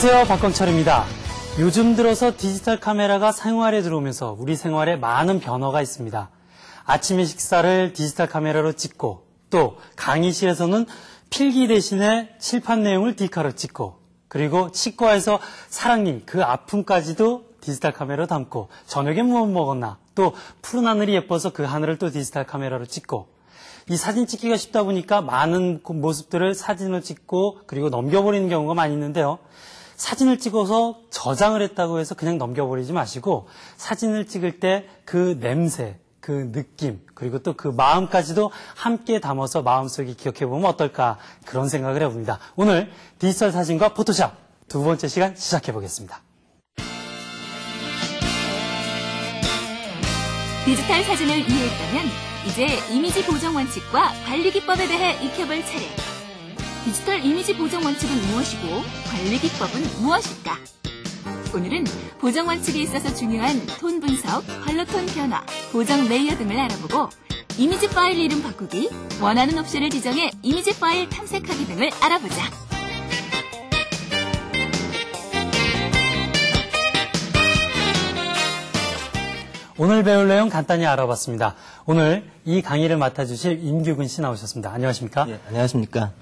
안녕하세요. 박광철입니다. 요즘 들어서 디지털 카메라가 생활에 들어오면서 우리 생활에 많은 변화가 있습니다. 아침에 식사를 디지털 카메라로 찍고 또 강의실에서는 필기 대신에 칠판 내용을 디카로 찍고 그리고 치과에서 사랑니 그 아픔까지도 디지털 카메라로 담고 저녁에 무엇 먹었나 또 푸른 하늘이 예뻐서 그 하늘을 또 디지털 카메라로 찍고 이 사진 찍기가 쉽다 보니까 많은 그 모습들을 사진을 찍고 그리고 넘겨버리는 경우가 많이 있는데요. 사진을 찍어서 저장을 했다고 해서 그냥 넘겨버리지 마시고 사진을 찍을 때 그 냄새, 그 느낌, 그리고 또 그 마음까지도 함께 담아서 마음속에 기억해보면 어떨까 그런 생각을 해봅니다. 오늘 디지털 사진과 포토샵 두 번째 시간 시작해보겠습니다. 디지털 사진을 이해했다면 이제 이미지 보정 원칙과 관리 기법에 대해 익혀볼 차례. 디지털 이미지 보정 원칙은 무엇이고 관리 기법은 무엇일까? 오늘은 보정 원칙에 있어서 중요한 톤 분석, 컬러톤 변화, 보정 레이어 등을 알아보고 이미지 파일 이름 바꾸기, 원하는 옵션을 지정해 이미지 파일 탐색하기 등을 알아보자. 오늘 배울 내용 간단히 알아봤습니다. 오늘 이 강의를 맡아주실 임규근 씨 나오셨습니다. 안녕하십니까? 예, 안녕하십니까.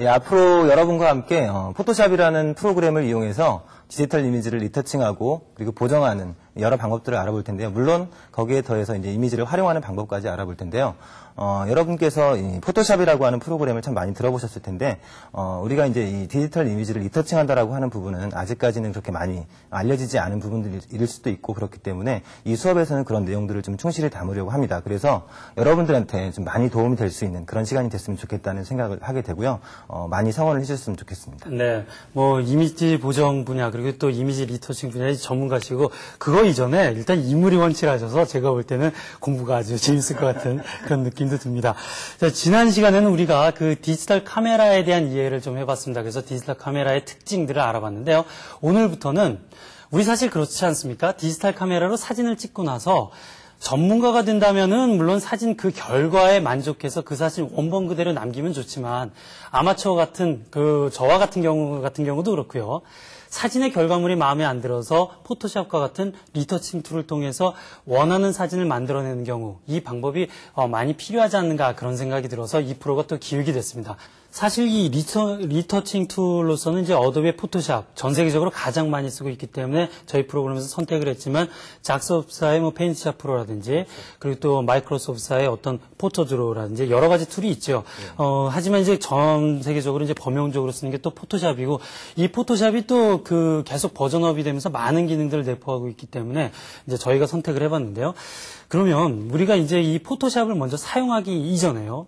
예, 앞으로 여러분과 함께 어, 포토샵이라는 프로그램을 이용해서 디지털 이미지를 리터칭하고 그리고 보정하는 여러 방법들을 알아볼 텐데요. 물론 거기에 더해서 이제 이미지를 활용하는 방법까지 알아볼 텐데요. 어, 여러분께서 이 포토샵이라고 하는 프로그램을 참 많이 들어보셨을 텐데 어, 우리가 이제 이 디지털 이미지를 리터칭한다라고 하는 부분은 아직까지는 그렇게 많이 알려지지 않은 부분들일 수도 있고 그렇기 때문에 이 수업에서는 그런 내용들을 좀 충실히 담으려고 합니다. 그래서 여러분들한테 좀 많이 도움이 될 수 있는 그런 시간이 됐으면 좋겠다는 생각을 하게 되고요. 어, 많이 성원을 해주셨으면 좋겠습니다. 네, 뭐 이미지 보정 분야 그리고 또 이미지 리터칭 분야의 전문가시고 그거 이전에 일단 인물이 원칙하셔서 제가 볼 때는 공부가 아주 재밌을 것 같은 그런 느낌도 듭니다. 자, 지난 시간에는 우리가 그 디지털 카메라에 대한 이해를 좀 해봤습니다. 그래서 디지털 카메라의 특징들을 알아봤는데요. 오늘부터는 우리 사실 그렇지 않습니까? 디지털 카메라로 사진을 찍고 나서 전문가가 된다면은 물론 사진 그 결과에 만족해서 그 사진 원본 그대로 남기면 좋지만 아마추어 같은 그 저와 같은 경우 같은 경우도 그렇고요. 사진의 결과물이 마음에 안 들어서 포토샵과 같은 리터칭 툴을 통해서 원하는 사진을 만들어내는 경우 이 방법이 어, 많이 필요하지 않는가 그런 생각이 들어서 이 프로가 또 기획이 됐습니다. 사실 이 리터, 리터칭 툴로서는 이제 어도비 포토샵 전 세계적으로 가장 많이 쓰고 있기 때문에 저희 프로그램에서 선택을 했지만 작소프사의 뭐 페인트샵 프로라든지 그리고 또 마이크로소프트사의 어떤 포토드로라든지 여러 가지 툴이 있죠. 어, 하지만 이제 전 세계적으로 이제 범용적으로 쓰는 게 또 포토샵이고 이 포토샵이 또 그 계속 버전업이 되면서 많은 기능들을 내포하고 있기 때문에 이제 저희가 선택을 해봤는데요. 그러면 우리가 이제 이 포토샵을 먼저 사용하기 이전에요.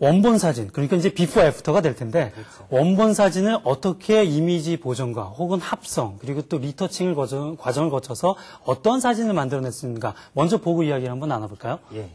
원본 사진, 그러니까 이제 비포 애프터가 될 텐데 원본 사진을 어떻게 이미지 보정과 혹은 합성 그리고 또 리터칭을 과정, 과정을 거쳐서 어떤 사진을 만들어냈습니까? 먼저 보고 이야기를 한번 나눠볼까요? 예.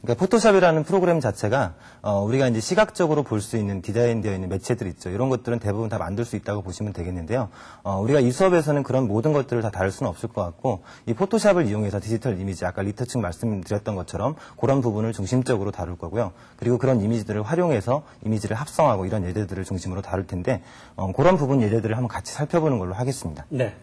그러니까 포토샵이라는 프로그램 자체가 어, 우리가 이제 시각적으로 볼 수 있는 디자인되어 있는 매체들 있죠. 이런 것들은 대부분 다 만들 수 있다고 보시면 되겠는데요. 어, 우리가 이 수업에서는 그런 모든 것들을 다 다룰 수는 없을 것 같고 이 포토샵을 이용해서 디지털 이미지 아까 리터칭 말씀드렸던 것처럼 그런 부분을 중심적으로 다룰 거고요. 그리고 그런 이미지들을 활용해서 이미지를 합성하고 이런 예제들을 중심으로 다룰 텐데 어, 그런 부분 예제들을 한번 같이 살펴보는 걸로 하겠습니다. 네.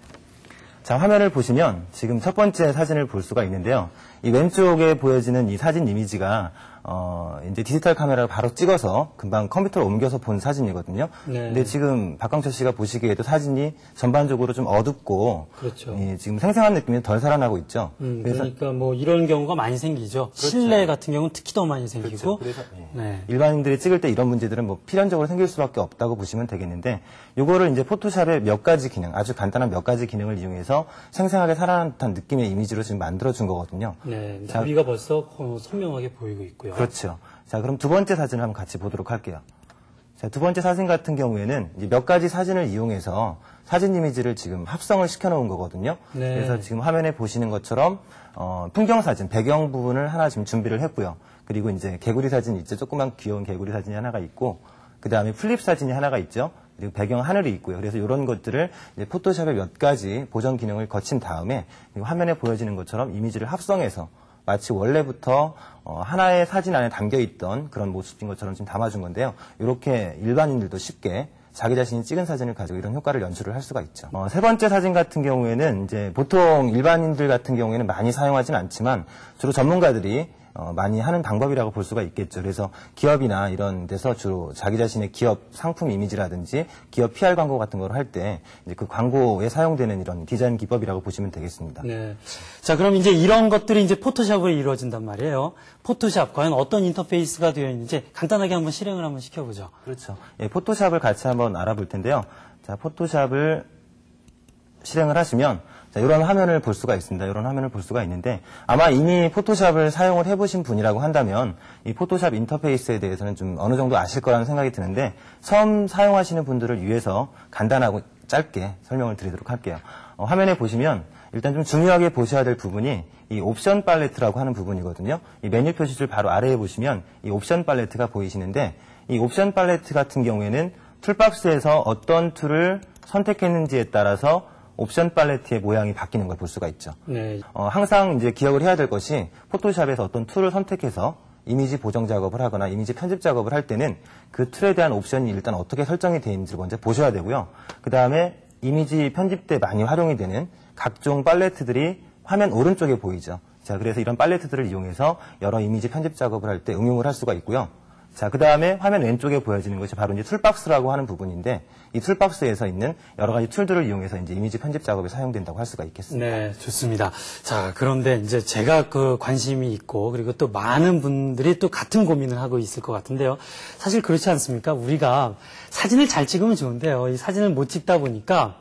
자, 화면을 보시면 지금 첫 번째 사진을 볼 수가 있는데요. 이 왼쪽에 보여지는 이 사진 이미지가 어, 이제 디지털 카메라를 바로 찍어서 금방 컴퓨터로 옮겨서 본 사진이거든요. 네. 근데 지금 박광철 씨가 보시기에도 사진이 전반적으로 좀 어둡고 그렇죠. 이 지금 생생한 느낌이 덜 살아나고 있죠. 음, 그러니까 뭐 이런 경우가 많이 생기죠. 실내 같은 경우는 특히 더 많이 생기고. 그래서, 예. 네. 일반인들이 찍을 때 이런 문제들은 뭐 필연적으로 생길 수밖에 없다고 보시면 되겠는데 요거를 이제 포토샵의 몇 가지 기능, 아주 간단한 몇 가지 기능을 이용해서 생생하게 살아난 듯한 느낌의 이미지로 지금 만들어 준 거거든요. 네. 자, 나비가 벌써 어, 선명하게 보이고 있고요. 그렇죠. 자, 그럼 두 번째 사진을 한번 같이 보도록 할게요. 자, 두 번째 사진 같은 경우에는 몇 가지 사진을 이용해서 사진 이미지를 지금 합성을 시켜 놓은 거거든요. 네. 그래서 지금 화면에 보시는 것처럼 어, 풍경 사진, 배경 부분을 하나 지금 준비를 했고요. 그리고 이제 개구리 사진 있죠. 조그만 귀여운 개구리 사진이 하나가 있고, 그 다음에 플립 사진이 하나가 있죠. 그리고 배경 하늘이 있고요. 그래서 이런 것들을 이제 포토샵에 몇 가지 보정 기능을 거친 다음에 화면에 보여지는 것처럼 이미지를 합성해서 마치 원래부터 어, 하나의 사진 안에 담겨 있던 그런 모습인 것처럼 지금 담아준 건데요. 이렇게 일반인들도 쉽게 자기 자신이 찍은 사진을 가지고 이런 효과를 연출을 할 수가 있죠. 어, 세 번째 사진 같은 경우에는 이제 보통 일반인들 같은 경우에는 많이 사용하진 않지만 주로 전문가들이 어, 많이 하는 방법이라고 볼 수가 있겠죠. 그래서 기업이나 이런 데서 주로 자기 자신의 기업 상품 이미지라든지 기업 PR 광고 같은 걸 할때 이제 그 광고에 사용되는 이런 디자인 기법이라고 보시면 되겠습니다. 네. 자, 그럼 이제 이런 것들이 이제 포토샵으로 이루어진단 말이에요. 포토샵, 과연 어떤 인터페이스가 되어 있는지 간단하게 한번 실행을 한번 시켜보죠. 그렇죠. 예, 포토샵을 같이 한번 알아볼 텐데요. 자, 포토샵을 실행을 하시면 자, 이런 화면을 볼 수가 있습니다. 이런 화면을 볼 수가 있는데 아마 이미 포토샵을 사용을 해보신 분이라고 한다면 이 포토샵 인터페이스에 대해서는 좀 어느 정도 아실 거라는 생각이 드는데 처음 사용하시는 분들을 위해서 간단하고 짧게 설명을 드리도록 할게요. 어, 화면에 보시면 일단 좀 중요하게 보셔야 될 부분이 이 옵션 팔레트라고 하는 부분이거든요. 이 메뉴 표시줄 바로 아래에 보시면 이 옵션 팔레트가 보이시는데 이 옵션 팔레트 같은 경우에는 툴박스에서 어떤 툴을 선택했는지에 따라서 옵션 팔레트의 모양이 바뀌는 걸 볼 수가 있죠. 네. 어, 항상 이제 기억을 해야 될 것이 포토샵에서 어떤 툴을 선택해서 이미지 보정 작업을 하거나 이미지 편집 작업을 할 때는 그 툴에 대한 옵션이 일단 어떻게 설정이 되어 있는지를 먼저 보셔야 되고요. 그 다음에 이미지 편집 때 많이 활용이 되는 각종 팔레트들이 화면 오른쪽에 보이죠. 자, 그래서 이런 팔레트들을 이용해서 여러 이미지 편집 작업을 할 때 응용을 할 수가 있고요. 자, 그 다음에 화면 왼쪽에 보여지는 것이 바로 이제 툴박스라고 하는 부분인데 이 툴박스에서 있는 여러 가지 툴들을 이용해서 이제 이미지 편집 작업에 사용된다고 할 수가 있겠습니다. 네, 좋습니다. 자, 그런데 이제 제가 그 관심이 있고 그리고 또 많은 분들이 또 같은 고민을 하고 있을 것 같은데요. 사실 그렇지 않습니까? 우리가 사진을 잘 찍으면 좋은데요. 이 사진을 못 찍다 보니까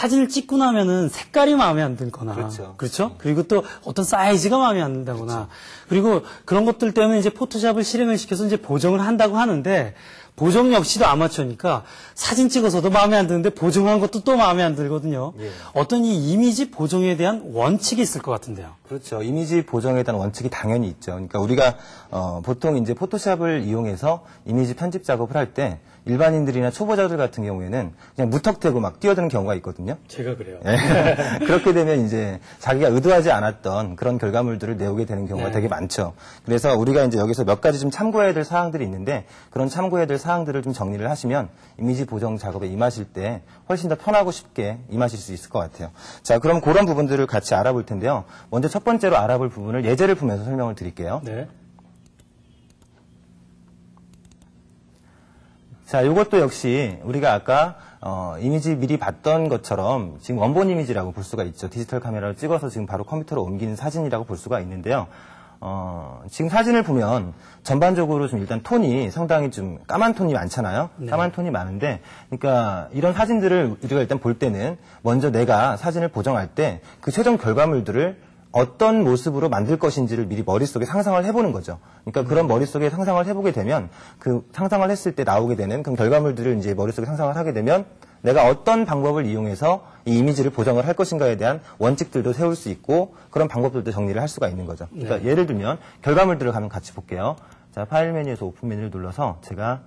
사진을 찍고 나면은 색깔이 마음에 안 들거나 그렇죠. 그렇죠? 그리고 또 어떤 사이즈가 마음에 안 든다거나 그리고 그런 것들 때문에 이제 포토샵을 실행을 시켜서 이제 보정을 한다고 하는데 보정 역시도 아마추어니까 사진 찍어서도 마음에 안 드는데 보정한 것도 또 마음에 안 들거든요. 예. 어떤 이 이미지 보정에 대한 원칙이 있을 것 같은데요. 그렇죠. 이미지 보정에 대한 원칙이 당연히 있죠. 그러니까 우리가 어, 보통 이제 포토샵을 이용해서 이미지 편집 작업을 할 때 일반인들이나 초보자들 같은 경우에는 그냥 무턱대고 막 뛰어드는 경우가 있거든요. 제가 그래요. 예. 그렇게 되면 이제 자기가 의도하지 않았던 그런 결과물들을 내오게 되는 경우가 네. 되게 많죠. 그래서 우리가 이제 여기서 몇 가지 좀 참고해야 될 사항들이 있는데 그런 참고해야 될 사항들을 좀 정리를 하시면 이미지 보정 작업에 임하실 때 훨씬 더 편하고 쉽게 임하실 수 있을 것 같아요. 자, 그럼 그런 부분들을 같이 알아볼 텐데요. 먼저 첫 번째로 알아볼 부분을 예제를 보면서 설명을 드릴게요. 네. 자, 이것도 역시 우리가 아까 어, 이미지 미리 봤던 것처럼 지금 원본 이미지라고 볼 수가 있죠. 디지털 카메라로 찍어서 지금 바로 컴퓨터로 옮기는 사진이라고 볼 수가 있는데요. 어, 지금 사진을 보면 전반적으로 좀 일단 톤이 상당히 좀 까만 톤이 많잖아요. 까만 톤이 많은데, 그러니까 이런 사진들을 우리가 일단 볼 때는 먼저 내가 사진을 보정할 때 그 최종 결과물들을 어떤 모습으로 만들 것인지를 미리 머릿속에 상상을 해보는 거죠. 그러니까 그런 머릿속에 상상을 해보게 되면 그 상상을 했을 때 나오게 되는 그런 결과물들을 이제 머릿속에 상상을 하게 되면 내가 어떤 방법을 이용해서 이 이미지를 보정을 할 것인가에 대한 원칙들도 세울 수 있고 그런 방법들도 정리를 할 수가 있는 거죠. 그러니까 예를 들면 결과물들을 가면 같이 볼게요. 자, 파일 메뉴에서 오픈 메뉴를 눌러서 제가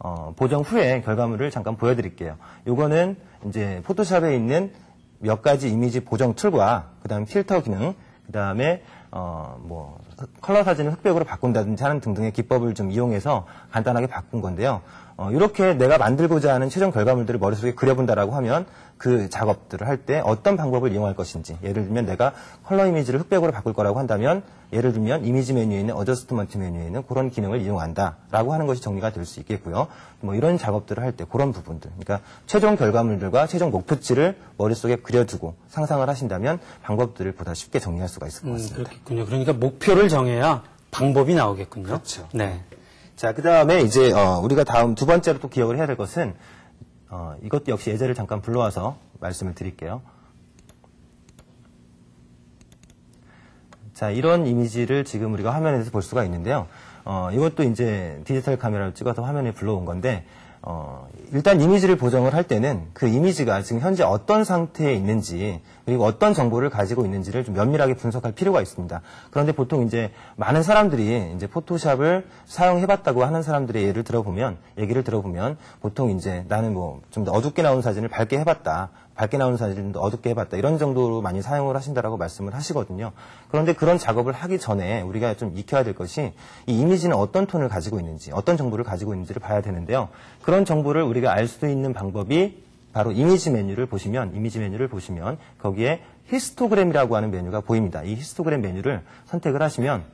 어, 보정 후에 결과물을 잠깐 보여드릴게요. 요거는 이제 포토샵에 있는 몇 가지 이미지 보정 툴과 그다음 필터 기능, 그다음에 어, 뭐 컬러 사진을 흑백으로 바꾼다든지 하는 등등의 기법을 좀 이용해서 간단하게 바꾼 건데요. 어, 이렇게 내가 만들고자 하는 최종 결과물들을 머릿속에 그려본다라고 하면 그 작업들을 할 때 어떤 방법을 이용할 것인지 예를 들면 내가 컬러 이미지를 흑백으로 바꿀 거라고 한다면 예를 들면 이미지 메뉴에 있는 어저스트먼트 메뉴에 있는 그런 기능을 이용한다라고 하는 것이 정리가 될 수 있겠고요. 뭐 이런 작업들을 할 때 그런 부분들 그러니까 최종 결과물들과 최종 목표치를 머릿속에 그려두고 상상을 하신다면 방법들을 보다 쉽게 정리할 수가 있을 것 음, 같습니다. 그렇겠군요. 그러니까 목표를 정해야 방법이 나오겠군요. 그렇죠. 네. 자, 그 다음에 이제, 어, 우리가 다음 두 번째로 또 기억을 해야 될 것은, 어, 이것도 역시 예제를 잠깐 불러와서 말씀을 드릴게요. 자, 이런 이미지를 지금 우리가 화면에서 볼 수가 있는데요. 어, 이것도 이제 디지털 카메라로 찍어서 화면에 불러온 건데, 어, 일단 이미지를 보정을 할 때는 그 이미지가 지금 현재 어떤 상태에 있는지 그리고 어떤 정보를 가지고 있는지를 좀 면밀하게 분석할 필요가 있습니다. 그런데 보통 이제 많은 사람들이 이제 포토샵을 사용해봤다고 하는 사람들의 예를 들어보면 얘기를 들어보면 보통 이제 나는 뭐 좀 더 어둡게 나온 사진을 밝게 해봤다 밝게 나오는 사진도 어둡게 해봤다 이런 정도로 많이 사용을 하신다라고 말씀을 하시거든요. 그런데 그런 작업을 하기 전에 우리가 좀 익혀야 될 것이 이 이미지는 어떤 톤을 가지고 있는지 어떤 정보를 가지고 있는지를 봐야 되는데요. 그런 정보를 우리가 알 수 있는 방법이 바로 이미지 메뉴를 보시면 이미지 메뉴를 보시면 거기에 히스토그램이라고 하는 메뉴가 보입니다. 이 히스토그램 메뉴를 선택을 하시면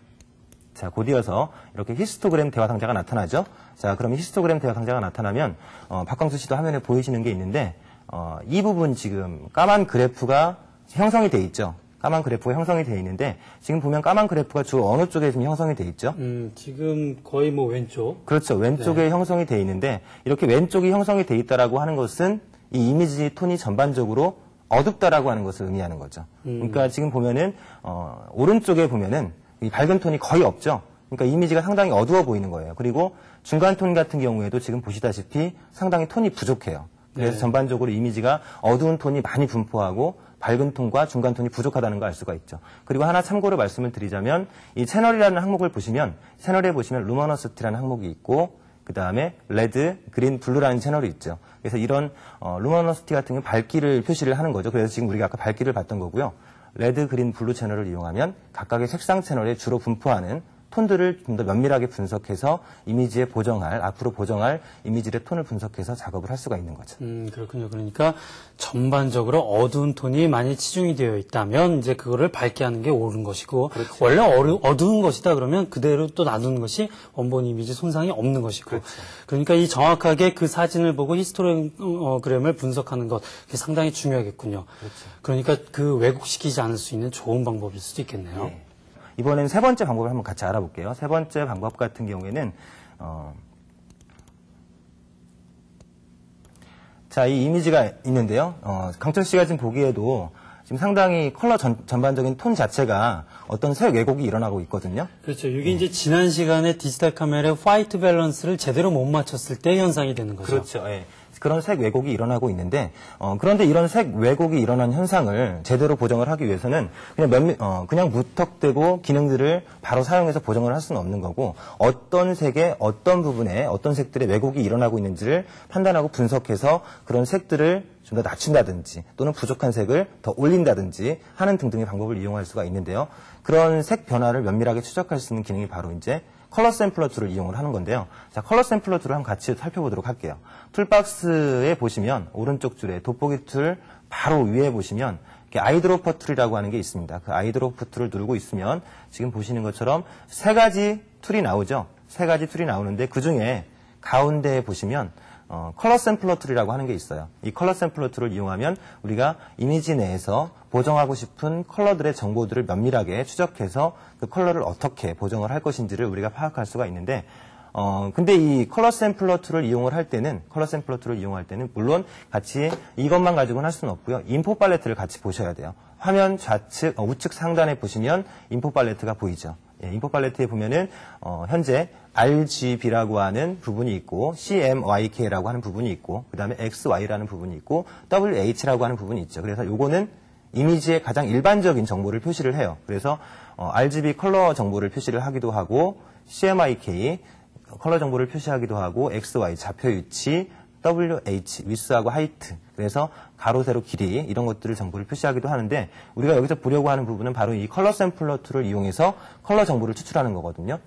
자, 곧이어서 이렇게 히스토그램 대화 상자가 나타나죠. 자, 그러면 히스토그램 대화 상자가 나타나면 어, 박광수 씨도 화면에 보이시는 게 있는데 어, 이 부분 지금 까만 그래프가 형성이 돼 있죠. 까만 그래프가 형성이 돼 있는데 지금 보면 까만 그래프가 주로 어느 쪽에 지금 형성이 돼 있죠? 음, 지금 거의 뭐 왼쪽. 그렇죠. 왼쪽에 형성이 돼 있는데 이렇게 왼쪽이 형성이 돼 있다라고 하는 것은 이 이미지 톤이 전반적으로 어둡다라고 하는 것을 의미하는 거죠. 그러니까 지금 보면은 어, 오른쪽에 보면은 이 밝은 톤이 거의 없죠. 그러니까 이미지가 상당히 어두워 보이는 거예요. 그리고 중간 톤 같은 경우에도 지금 보시다시피 상당히 톤이 부족해요. 그래서 네. 전반적으로 이미지가 어두운 톤이 많이 분포하고 밝은 톤과 중간 톤이 부족하다는 걸 알 수가 있죠. 그리고 하나 참고로 말씀을 드리자면 이 채널이라는 항목을 보시면 채널에 보시면 루머너스티라는 항목이 있고 그 다음에 레드, 그린, 블루라는 채널이 있죠. 그래서 이런 어, 루머너스티 같은 경우 밝기를 표시를 하는 거죠. 그래서 지금 우리가 아까 밝기를 봤던 거고요. 레드, 그린, 블루 채널을 이용하면 각각의 색상 채널에 주로 분포하는 톤들을 좀 더 면밀하게 분석해서 이미지에 보정할 앞으로 보정할 이미지의 톤을 분석해서 작업을 할 수가 있는 거죠. 음, 그렇군요. 그러니까 전반적으로 어두운 톤이 많이 치중이 되어 있다면 이제 그거를 밝게 하는 게 옳은 것이고 원래 어루, 어두운 것이다 그러면 그대로 또 놔두는 것이 원본 이미지 손상이 없는 것이고 그러니까 이 정확하게 그 사진을 보고 히스토그램을 분석하는 것 그게 상당히 중요하겠군요. 그러니까 그 왜곡시키지 않을 수 있는 좋은 방법일 수도 있겠네요. 이번엔 세 번째 방법을 한번 같이 알아볼게요. 세 번째 방법 같은 경우에는 어, 자, 이 이미지가 있는데요. 어, 강철 씨가 지금 보기에도 지금 상당히 컬러 전, 전반적인 톤 자체가 어떤 색 왜곡이 일어나고 있거든요. 그렇죠. 이게 이제 지난 시간에 디지털 카메라의 화이트 밸런스를 제대로 못 맞췄을 때 현상이 되는 거죠. 그렇죠. 예. 그런 색 왜곡이 일어나고 있는데 어, 그런데 이런 색 왜곡이 일어난 현상을 제대로 보정을 하기 위해서는 그냥 몇, 어, 그냥 무턱대고 기능들을 바로 사용해서 보정을 할 수는 없는 거고 어떤 색의 어떤 부분에 어떤 색들의 왜곡이 일어나고 있는지를 판단하고 분석해서 그런 색들을 좀 더 낮춘다든지 또는 부족한 색을 더 올린다든지 하는 등등의 방법을 이용할 수가 있는데요. 그런 색 변화를 면밀하게 추적할 수 있는 기능이 바로 이제 컬러 샘플러 툴을 이용을 하는 건데요. 자, 컬러 샘플러 툴을 한번 같이 살펴보도록 할게요. 툴박스에 보시면 오른쪽 줄에 돋보기 툴 바로 위에 보시면 아이드로퍼 툴이라고 하는 게 있습니다. 그 아이드로퍼 툴을 누르고 있으면 지금 보시는 것처럼 세 가지 툴이 나오죠. 세 가지 툴이 나오는데 그 중에 가운데에 보시면 어, 컬러 샘플러 툴이라고 하는 게 있어요. 이 컬러 샘플러 툴을 이용하면 우리가 이미지 내에서 보정하고 싶은 컬러들의 정보들을 면밀하게 추적해서 그 컬러를 어떻게 보정을 할 것인지를 우리가 파악할 수가 있는데 어, 근데 이 컬러 샘플러 툴을 이용을 할 때는, 컬러 샘플러 툴을 이용할 때는, 물론 같이 이것만 가지고는 할 수는 없고요. 인포 팔레트를 같이 보셔야 돼요. 화면 좌측, 어, 우측 상단에 보시면 인포 팔레트가 보이죠. 예, 인포 팔레트에 보면은, 어, 현재 RGB라고 하는 부분이 있고, CMYK라고 하는 부분이 있고, 그 다음에 XY라는 부분이 있고, WH라고 하는 부분이 있죠. 그래서 요거는 이미지의 가장 일반적인 정보를 표시를 해요. 그래서 어, RGB 컬러 정보를 표시를 하기도 하고 CMYK 컬러 정보를 표시하기도 하고 XY 좌표 위치 WH 위스하고 하이트 그래서 가로 세로 길이 이런 것들을 정보를 표시하기도 하는데 우리가 여기서 보려고 하는 부분은 바로 이 컬러 샘플러 툴을 이용해서 컬러 정보를 추출하는 거거든요.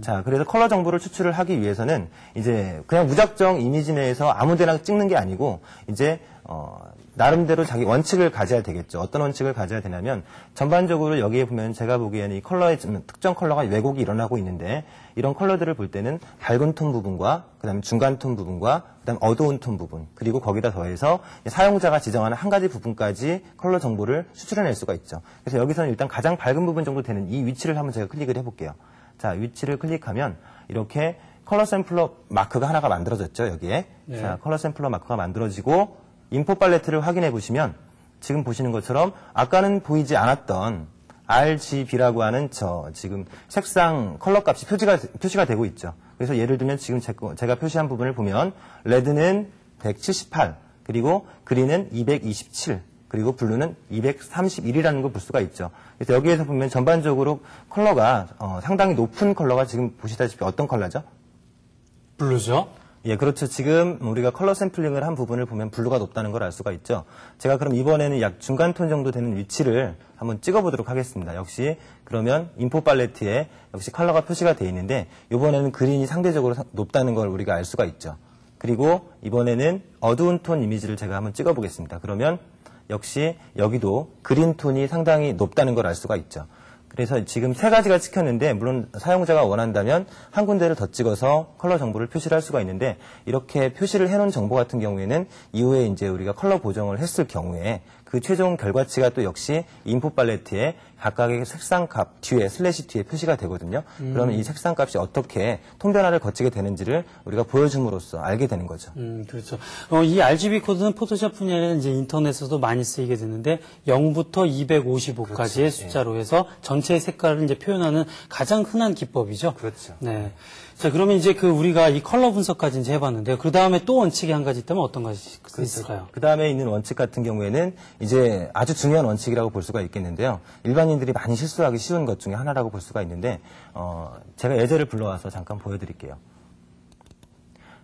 자, 그래서 컬러 정보를 추출을 하기 위해서는 이제 그냥 무작정 이미지 내에서 아무데나 찍는 게 아니고 이제 어, 나름대로 자기 원칙을 가져야 되겠죠. 어떤 원칙을 가져야 되냐면 전반적으로 여기에 보면 제가 보기에는 이 컬러의 좀 특정 컬러가 왜곡이 일어나고 있는데 이런 컬러들을 볼 때는 밝은 톤 부분과 그다음에 중간 톤 부분과 그다음 어두운 톤 부분 그리고 거기다 더해서 사용자가 지정하는 한 가지 부분까지 컬러 정보를 추출해낼 수가 있죠. 그래서 여기서는 일단 가장 밝은 부분 정도 되는 이 위치를 한번 제가 클릭을 해볼게요. 자 위치를 클릭하면 이렇게 컬러 샘플러 마크가 하나가 만들어졌죠 여기에. 네. 자 컬러 샘플러 마크가 만들어지고 인포 팔레트를 확인해 보시면 지금 보시는 것처럼 아까는 보이지 않았던 RGB라고 하는 저 지금 색상 컬러 값이 표시가 표시가 되고 있죠. 그래서 예를 들면 지금 제 거- 제가 표시한 부분을 보면 레드는 178 그리고 그린은 227 그리고 블루는 231이라는 걸 볼 수가 있죠. 그래서 여기에서 보면 전반적으로 컬러가 어, 상당히 높은 컬러가 지금 보시다시피 어떤 컬러죠? 블루죠? 예, 그렇죠. 지금 우리가 컬러 샘플링을 한 부분을 보면 블루가 높다는 걸 알 수가 있죠. 제가 그럼 이번에는 약 중간 톤 정도 되는 위치를 한번 찍어보도록 하겠습니다. 역시 그러면 인포 팔레트에 역시 컬러가 표시가 되어 있는데 이번에는 그린이 상대적으로 상- 높다는 걸 우리가 알 수가 있죠. 그리고 이번에는 어두운 톤 이미지를 제가 한번 찍어보겠습니다. 그러면 역시 여기도 그린 톤이 상당히 높다는 걸 알 수가 있죠. 그래서 지금 세 가지가 찍혔는데 물론 사용자가 원한다면 한 군데를 더 찍어서 컬러 정보를 표시를 할 수가 있는데 이렇게 표시를 해놓은 정보 같은 경우에는 이후에 이제 우리가 컬러 보정을 했을 경우에 그 최종 결과치가 또 역시 인풋 팔레트에 각각의 색상값 뒤에 슬래시 뒤에 표시가 되거든요. 그러면 이 색상값이 어떻게 톤 변화를 거치게 되는지를 우리가 보여줌으로써 알게 되는 거죠. 음, 그렇죠. 어, 이 RGB 코드는 포토샵 뿐이 아니라 이제 인터넷에서도 많이 쓰이게 되는데 0부터 255까지의 숫자로 해서 전체의 색깔을 이제 표현하는 가장 흔한 기법이죠. 그렇죠. 네. 자, 그러면 이제 그 우리가 이 컬러 분석까지 이제 해봤는데요. 그 다음에 또 원칙이 한 가지 있다면 어떤 가지 있을까요? 그 다음에 있는 원칙 같은 경우에는 이제 아주 중요한 원칙이라고 볼 수가 있겠는데요. 일반인들이 많이 실수하기 쉬운 것 중에 하나라고 볼 수가 있는데, 어, 제가 예제를 불러와서 잠깐 보여드릴게요.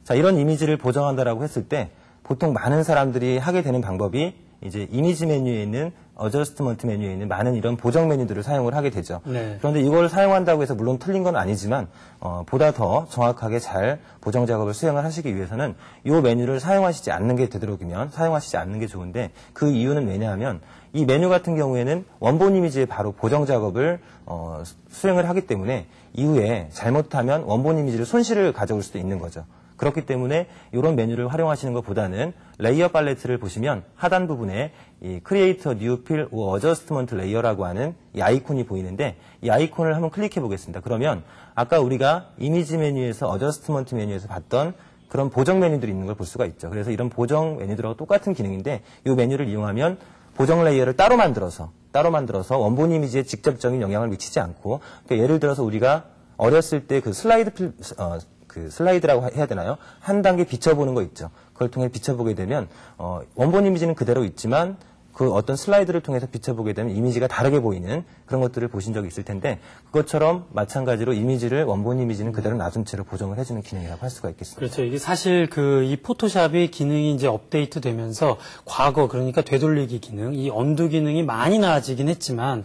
자, 이런 이미지를 보정한다라고 했을 때 보통 많은 사람들이 하게 되는 방법이 이제 이미지 메뉴에 있는 어저스트먼트 메뉴에 있는 많은 이런 보정 메뉴들을 사용을 하게 되죠. 네. 그런데 이걸 사용한다고 해서 물론 틀린 건 아니지만 어, 보다 더 정확하게 잘 보정 작업을 수행을 하시기 위해서는 이 메뉴를 사용하시지 않는 게 되도록이면 사용하시지 않는 게 좋은데 그 이유는 왜냐하면 이 메뉴 같은 경우에는 원본 이미지의 바로 보정 작업을 어, 수- 수행을 하기 때문에 이후에 잘못하면 원본 이미지를 손실을 가져올 수도 있는 거죠. 그렇기 때문에 이런 메뉴를 활용하시는 것보다는 레이어 팔레트를 보시면 하단 부분에 이 크리에이터 뉴 필 오 어저스트먼트 레이어라고 하는 이 아이콘이 보이는데 이 아이콘을 한번 클릭해 보겠습니다. 그러면 아까 우리가 이미지 메뉴에서 어저스트먼트 메뉴에서 봤던 그런 보정 메뉴들이 있는 걸 볼 수가 있죠. 그래서 이런 보정 메뉴들하고 똑같은 기능인데 이 메뉴를 이용하면 보정 레이어를 따로 만들어서 따로 만들어서 원본 이미지에 직접적인 영향을 미치지 않고 그러니까 예를 들어서 우리가 어렸을 때 그 슬라이드 필, 어, 그 슬라이드라고 해야 되나요? 한 단계 비춰보는 거 있죠. 그걸 통해 비춰보게 되면 어, 원본 이미지는 그대로 있지만 그 어떤 슬라이드를 통해서 비춰보게 되면 이미지가 다르게 보이는 그런 것들을 보신 적이 있을 텐데 그것처럼 마찬가지로 이미지를 원본 이미지는 그대로 놔둔 채로 보정을 해주는 기능이라고 할 수가 있겠습니다. 그렇죠. 이게 사실 그 이 포토샵의 기능이 이제 업데이트 되면서 과거 그러니까 되돌리기 기능, 이 언두 기능이 많이 나아지긴 했지만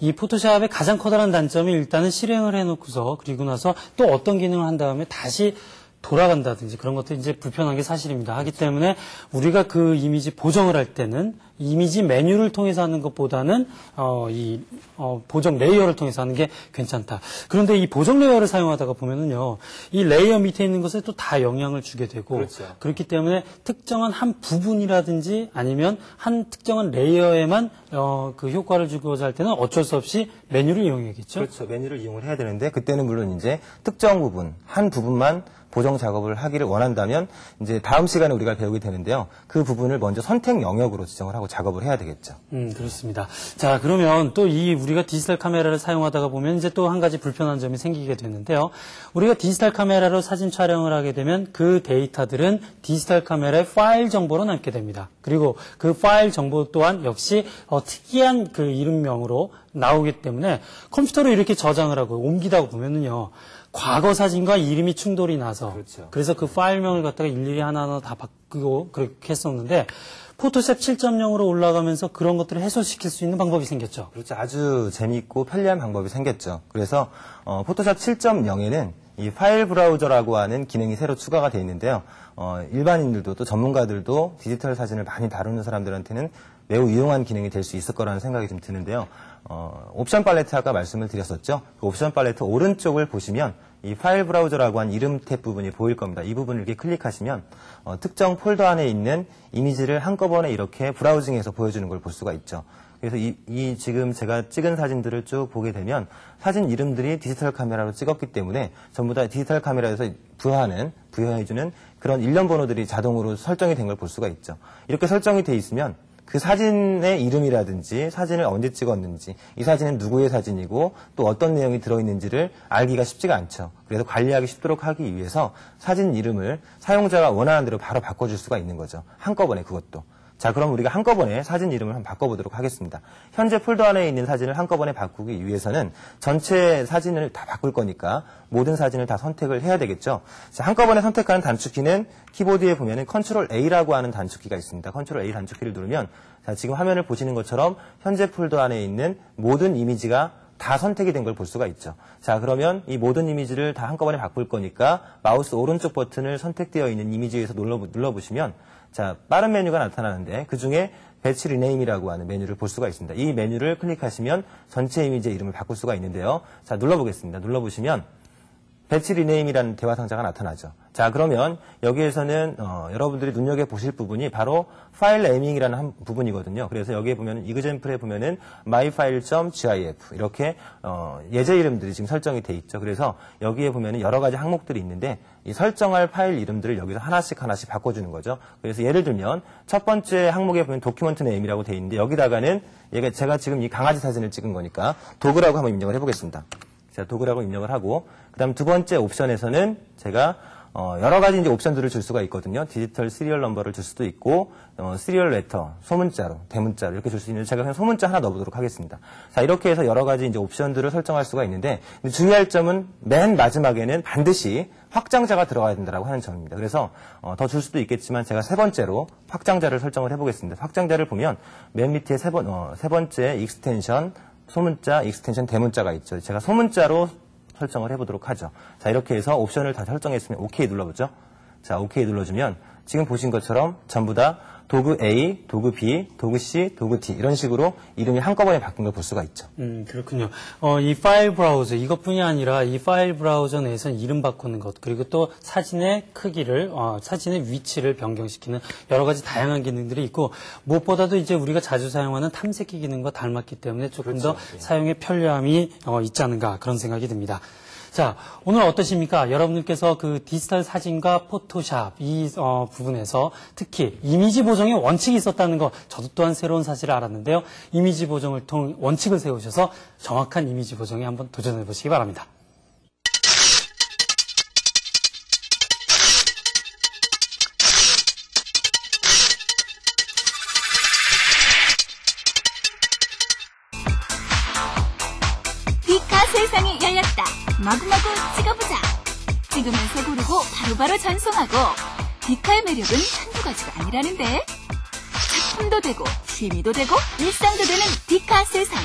이 포토샵의 가장 커다란 단점이 일단은 실행을 해놓고서 그리고 나서 또 어떤 기능을 한 다음에 다시 돌아간다든지 그런 것도 이제 불편한 게 사실입니다. 하기 때문에 우리가 그 이미지 보정을 할 때는 이미지 메뉴를 통해서 하는 것보다는 어, 이 어, 보정 레이어를 통해서 하는 게 괜찮다. 그런데 이 보정 레이어를 사용하다가 보면은요, 이 레이어 밑에 있는 것에 또 다 영향을 주게 되고 그렇죠. 그렇기 때문에 특정한 한 부분이라든지 아니면 한 특정한 레이어에만 어, 그 효과를 주고자 할 때는 어쩔 수 없이 메뉴를 이용해야겠죠. 그렇죠. 메뉴를 이용을 해야 되는데 그때는 물론 이제 특정 부분, 한 부분만 보정 작업을 하기를 원한다면 이제 다음 시간에 우리가 배우게 되는데요. 그 부분을 먼저 선택 영역으로 지정을 하고 작업을 해야 되겠죠. 음, 그렇습니다. 자, 그러면 또 이 우리가 디지털 카메라를 사용하다가 보면 이제 또 한 가지 불편한 점이 생기게 되는데요. 우리가 디지털 카메라로 사진 촬영을 하게 되면 그 데이터들은 디지털 카메라의 파일 정보로 남게 됩니다. 그리고 그 파일 정보 또한 역시 어, 특이한 그 이름명으로 나오기 때문에 컴퓨터로 이렇게 저장을 하고 옮기다 보면은요. 과거 사진과 이름이 충돌이 나서 그렇죠. 그래서 그 파일명을 갖다가 일일이 하나하나 다 바꾸고 그렇게 했었는데 포토샵 7.0으로 올라가면서 그런 것들을 해소시킬 수 있는 방법이 생겼죠. 그렇죠. 아주 재미있고 편리한 방법이 생겼죠. 그래서 어, 포토샵 7.0에는 이 파일 브라우저라고 하는 기능이 새로 추가가 되어 있는데요. 어, 일반인들도 또 전문가들도 디지털 사진을 많이 다루는 사람들한테는 매우 유용한 기능이 될 수 있을 거라는 생각이 좀 드는데요. 어, 옵션 팔레트 아까 말씀을 드렸었죠. 그 옵션 팔레트 오른쪽을 보시면 이 파일 브라우저라고 한 이름 탭 부분이 보일 겁니다. 이 부분을 이렇게 클릭하시면 어, 특정 폴더 안에 있는 이미지를 한꺼번에 이렇게 브라우징해서 보여주는 걸 볼 수가 있죠. 그래서 이, 이 지금 제가 찍은 사진들을 쭉 보게 되면 사진 이름들이 디지털 카메라로 찍었기 때문에 전부 다 디지털 카메라에서 부여하는, 부여해주는 그런 일련 번호들이 자동으로 설정이 된 걸 볼 수가 있죠. 이렇게 설정이 돼 있으면 그 사진의 이름이라든지 사진을 언제 찍었는지 이 사진은 누구의 사진이고 또 어떤 내용이 들어있는지를 알기가 쉽지가 않죠. 그래서 관리하기 쉽도록 하기 위해서 사진 이름을 사용자가 원하는 대로 바로 바꿔줄 수가 있는 거죠. 한꺼번에 그것도. 자, 그럼 우리가 한꺼번에 사진 이름을 한번 바꿔보도록 하겠습니다. 현재 폴더 안에 있는 사진을 한꺼번에 바꾸기 위해서는 전체 사진을 다 바꿀 거니까 모든 사진을 다 선택을 해야 되겠죠. 자, 한꺼번에 선택하는 단축키는 키보드에 보면은 컨트롤 A라고 하는 단축키가 있습니다. 컨트롤 A 단축키를 누르면 자, 지금 화면을 보시는 것처럼 현재 폴더 안에 있는 모든 이미지가 다 선택이 된 걸 볼 수가 있죠. 자, 그러면 이 모든 이미지를 다 한꺼번에 바꿀 거니까 마우스 오른쪽 버튼을 선택되어 있는 이미지에서 눌러, 눌러보시면 자, 빠른 메뉴가 나타나는데 그 중에 배치 리네임이라고 하는 메뉴를 볼 수가 있습니다. 이 메뉴를 클릭하시면 전체 이미지의 이름을 바꿀 수가 있는데요. 자, 눌러보겠습니다. 눌러보시면 배치 리네임이라는 대화 상자가 나타나죠. 자, 그러면 여기에서는 어, 여러분들이 눈여겨 보실 부분이 바로 파일 네이밍이라는 한 부분이거든요. 그래서 여기에 보면 이그젠플에 보면은 myfile.gif 이렇게 어, 예제 이름들이 지금 설정이 돼 있죠. 그래서 여기에 보면은 여러 가지 항목들이 있는데 이 설정할 파일 이름들을 여기서 하나씩 하나씩 바꿔주는 거죠. 그래서 예를 들면 첫 번째 항목에 보면 도큐먼트 네임이라고 돼 있는데 여기다가는 얘가 제가 지금 이 강아지 사진을 찍은 거니까 도그라고 한번 입력을 해보겠습니다. 제가 도구라고 입력을 하고 그다음 두 번째 옵션에서는 제가 어, 여러 가지 이제 옵션들을 줄 수가 있거든요. 디지털 시리얼 넘버를 줄 수도 있고 어, 시리얼 레터 소문자로 대문자로 이렇게 줄 수 있는데 제가 그냥 소문자 하나 넣어보도록 하겠습니다. 자 이렇게 해서 여러 가지 이제 옵션들을 설정할 수가 있는데 중요할 점은 맨 마지막에는 반드시 확장자가 들어가야 된다고 하는 점입니다. 그래서 어, 더 줄 수도 있겠지만 제가 세 번째로 확장자를 설정을 해보겠습니다. 확장자를 보면 맨 밑에 세, 번, 어, 세 번째 익스텐션 소문자, 익스텐션, 대문자가 있죠. 제가 소문자로 설정을 해보도록 하죠. 자, 이렇게 해서 옵션을 다 설정했으면 OK 눌러보죠. 자, OK 눌러주면 지금 보신 것처럼 전부 다 도구 A, 도구 B, 도구 C, 도구 D 이런 식으로 이름이 한꺼번에 바뀐 걸 볼 수가 있죠. 음, 그렇군요. 어, 이 파일 브라우저, 이것뿐이 아니라 이 파일 브라우저 내에서 이름 바꾸는 것, 그리고 또 사진의 크기를, 어, 사진의 위치를 변경시키는 여러 가지 다양한 기능들이 있고, 무엇보다도 이제 우리가 자주 사용하는 탐색기 기능과 닮았기 때문에 조금 더 사용의 편리함이 어, 있지 않은가 그런 생각이 듭니다. 자, 오늘 어떠십니까? 여러분들께서 그 디지털 사진과 포토샵 이 어, 부분에서 특히 이미지 보정의 원칙이 있었다는 거 저도 또한 새로운 사실을 알았는데요. 이미지 보정을 통 원칙을 세우셔서 정확한 이미지 보정에 한번 도전해 보시기 바랍니다. 세상이 열렸다. 마구마구 찍어보자. 찍으면서 고르고 바로바로 전송하고 디카의 매력은 한두 가지가 아니라는데 작품도 되고 취미도 되고 일상도 되는 디카 세상.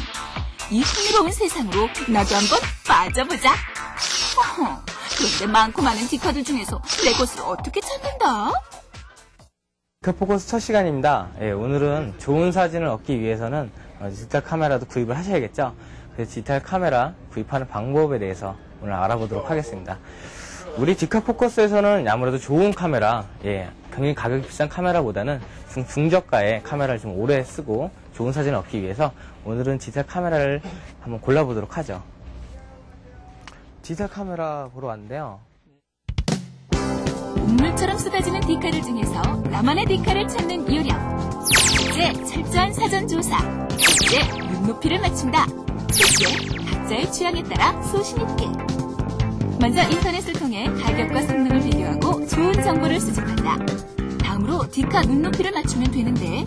이 흥미로운 세상으로 나도 한번 빠져보자. 어허, 그런데 많고 많은 디카들 중에서 내 것을 어떻게 찾는다? 디카포커스 첫 시간입니다. 예, 오늘은 좋은 사진을 얻기 위해서는 어, 디지털 카메라도 구입을 하셔야겠죠. 그래서 디지털 카메라 구입하는 방법에 대해서 오늘 알아보도록 하겠습니다. 우리 디카 포커스에서는 아무래도 좋은 카메라, 예, 굉장히 가격이 비싼 카메라보다는 중, 중저가의 카메라를 좀 오래 쓰고 좋은 사진을 얻기 위해서 오늘은 디지털 카메라를 한번 골라보도록 하죠. 디지털 카메라 보러 왔는데요. 눈물처럼 쏟아지는 디카들 중에서 나만의 디카를 찾는 요령. 첫째, 철저한 사전 조사. 둘째, 눈높이를 맞춘다. 셋째, 각자의 취향에 따라 소신 있게. 먼저 인터넷을 통해 가격과 성능을 비교하고 좋은 정보를 수집한다. 다음으로 디카 눈높이를 맞추면 되는데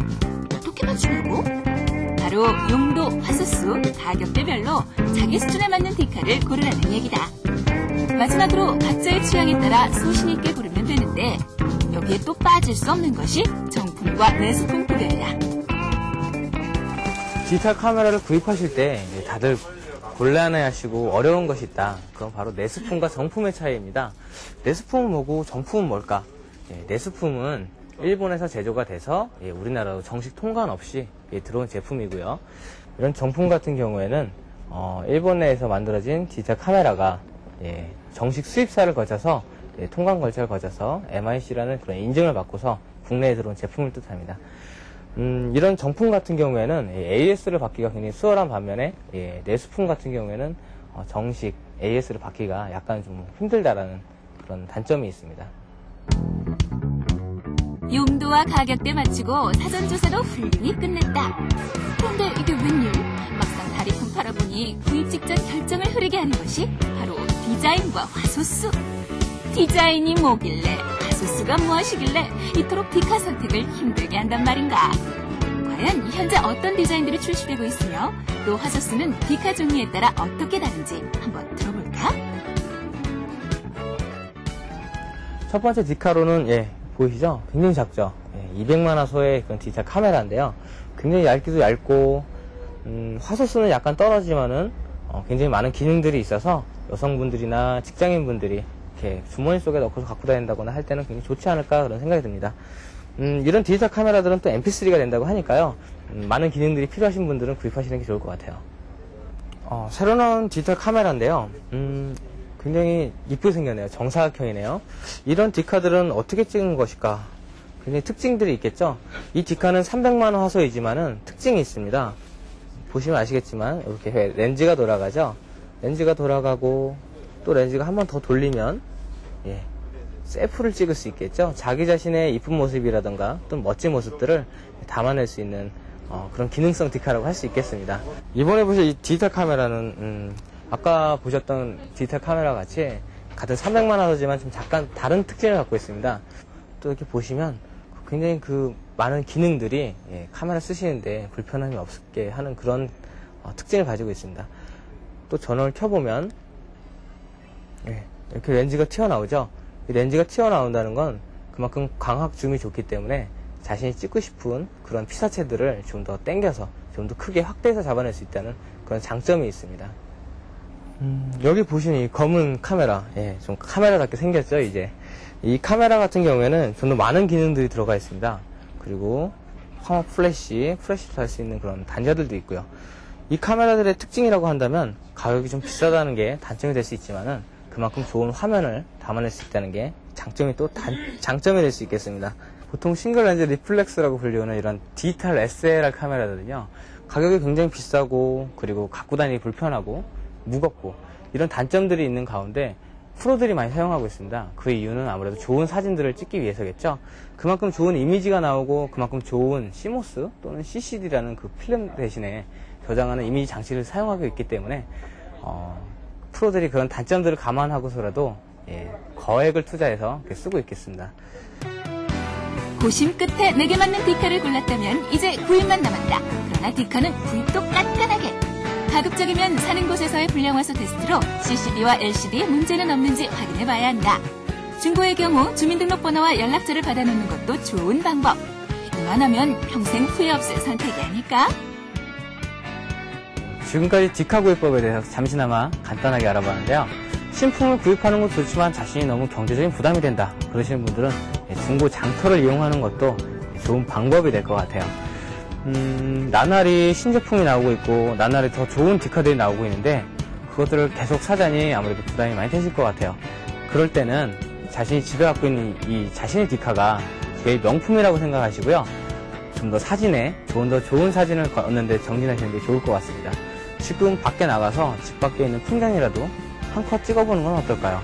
어떻게 맞추냐고? 바로 용도, 화소수, 가격대별로 자기 수준에 맞는 디카를 고르라는 얘기다. 마지막으로 각자의 취향에 따라 소신 있게 고르면 되는데 여기에 또 빠질 수 없는 것이 정품과 내수품 구별이다. 디지털 카메라를 구입하실 때 다들 곤란해하시고 어려운 것이 있다. 그건 바로 내수품과 정품의 차이입니다. 내수품은 뭐고 정품은 뭘까? 예, 내수품은 일본에서 제조가 돼서 예, 우리나라로 정식 통관 없이 예, 들어온 제품이고요. 이런 정품 같은 경우에는 어, 일본 내에서 만들어진 디지털 카메라가 예, 정식 수입사를 거쳐서 예, 통관 절차를 거쳐서 MIC라는 그런 인증을 받고서 국내에 들어온 제품을 뜻합니다. 음, 이런 정품 같은 경우에는 AS를 받기가 굉장히 수월한 반면에 예, 내수품 같은 경우에는 어, 정식 AS를 받기가 약간 좀 힘들다라는 그런 단점이 있습니다. 용도와 가격대 맞추고 사전 조사도 훌륭히 끝냈다. 그런데 이게 웬일? 막상 다리품 팔아보니 구입 직전 결정을 흐르게 하는 것이 바로 디자인과 화소수. 디자인이 뭐길래 화소수가 무엇이길래 이토록 디카 선택을 힘들게 한단 말인가? 과연 현재 어떤 디자인들이 출시되고 있으며 또 화소수는 디카 종류에 따라 어떻게 다른지 한번 들어볼까? 첫 번째 디카로는 예 보이시죠? 굉장히 작죠. 예, 200만 화소의 그런 디지털 카메라인데요. 굉장히 얇기도 얇고 음, 화소수는 약간 떨어지만은 어, 굉장히 많은 기능들이 있어서 여성분들이나 직장인분들이 이렇게 주머니 속에 넣고 갖고 다닌다거나 할 때는 굉장히 좋지 않을까 그런 생각이 듭니다. 음, 이런 디지털 카메라들은 또 MP3가 된다고 하니까요. 음, 많은 기능들이 필요하신 분들은 구입하시는 게 좋을 것 같아요. 어, 새로 나온 디지털 카메라인데요. 음, 굉장히 이쁘게 생겼네요. 정사각형이네요. 이런 디카들은 어떻게 찍은 것일까? 굉장히 특징들이 있겠죠? 이 디카는 300만원 화소이지만은 특징이 있습니다. 보시면 아시겠지만, 이렇게 렌즈가 돌아가죠? 렌즈가 돌아가고, 또 렌즈가 한 번 더 돌리면, 예, 셀프를 찍을 수 있겠죠? 자기 자신의 이쁜 모습이라던가, 또 멋진 모습들을 담아낼 수 있는 어, 그런 기능성 디카라고 할 수 있겠습니다. 이번에 보실 이 디지털 카메라는 음, 아까 보셨던 디지털 카메라 같이 같은 300만 화소지만 좀 잠깐 다른 특징을 갖고 있습니다. 또 이렇게 보시면 굉장히 그 많은 기능들이 예, 카메라 쓰시는데 불편함이 없게 하는 그런 어, 특징을 가지고 있습니다. 또 전원을 켜보면 예, 이렇게 렌즈가 튀어나오죠. 이 렌즈가 튀어나온다는 건 그만큼 광학 줌이 좋기 때문에 자신이 찍고 싶은 그런 피사체들을 좀 더 당겨서 좀 더 크게 확대해서 잡아낼 수 있다는 그런 장점이 있습니다. 음, 여기 보시는 이 검은 카메라, 예, 좀 카메라답게 생겼죠, 이제. 이 카메라 같은 경우에는 좀 더 많은 기능들이 들어가 있습니다. 그리고 화학 플래시, 플래시도 할수 있는 그런 단자들도 있고요. 이 카메라들의 특징이라고 한다면 가격이 좀 비싸다는 게 단점이 될 수 있지만은 그만큼 좋은 화면을 담아낼 수 있다는 게 장점이 또 단, 장점이 될 수 있겠습니다. 보통 싱글 렌즈 리플렉스라고 불리우는 이런 디지털 SLR 카메라들은요. 가격이 굉장히 비싸고 그리고 갖고 다니기 불편하고 무겁고 이런 단점들이 있는 가운데 프로들이 많이 사용하고 있습니다. 그 이유는 아무래도 좋은 사진들을 찍기 위해서겠죠. 그만큼 좋은 이미지가 나오고 그만큼 좋은 CMOS 또는 CCD라는 그 필름 대신에 저장하는 이미지 장치를 사용하고 있기 때문에 어, 프로들이 그런 단점들을 감안하고서라도 예, 거액을 투자해서 쓰고 있겠습니다. 고심 끝에 내게 맞는 디카를 골랐다면 이제 구입만 남았다. 그러나 디카는 구입도 깐깐하게. 가급적이면 사는 곳에서의 불량화소 테스트로 CCD와 LCD에 문제는 없는지 확인해 봐야 한다. 중고의 경우 주민등록번호와 연락처를 받아놓는 것도 좋은 방법. 이만하면 평생 후회 없을 선택이 아닐까? 지금까지 디카 구입법에 대해서 잠시나마 간단하게 알아봤는데요. 신품을 구입하는 것도 좋지만 자신이 너무 경제적인 부담이 된다. 그러시는 분들은 중고 장터를 이용하는 것도 좋은 방법이 될 것 같아요. 음, 나날이 신제품이 나오고 있고, 나날이 더 좋은 디카들이 나오고 있는데, 그것들을 계속 사자니 아무래도 부담이 많이 되실 것 같아요. 그럴 때는 자신이 집에 갖고 있는 이 자신의 디카가 제일 명품이라고 생각하시고요. 좀 더 사진에, 좋은 더 좋은 사진을 얻는데 정진하시는 게 좋을 것 같습니다. 지금 밖에 나가서 집 밖에 있는 풍경이라도 한컷 찍어보는 건 어떨까요?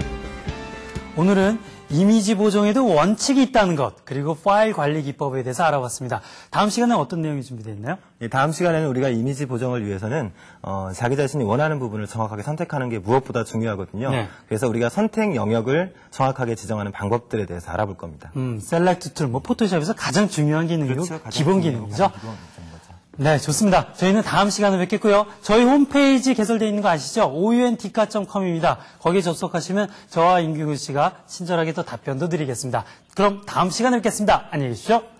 오늘은 이미지 보정에도 원칙이 있다는 것, 그리고 파일 관리 기법에 대해서 알아봤습니다. 다음 시간에 어떤 내용이 준비되어 있나요? 예, 다음 시간에는 우리가 이미지 보정을 위해서는 어, 자기 자신이 원하는 부분을 정확하게 선택하는 게 무엇보다 중요하거든요. 네. 그래서 우리가 선택 영역을 정확하게 지정하는 방법들에 대해서 알아볼 겁니다. 음, 셀렉트 툴, 뭐 포토샵에서 가장 중요한 기능이고 기본 기능이죠. 네, 좋습니다. 저희는 다음 시간에 뵙겠고요. 저희 홈페이지 개설되어 있는 거 아시죠? oundika.com입니다. 거기에 접속하시면 저와 임규근 씨가 친절하게 또 답변도 드리겠습니다. 그럼 다음 시간에 뵙겠습니다. 안녕히 계십시오.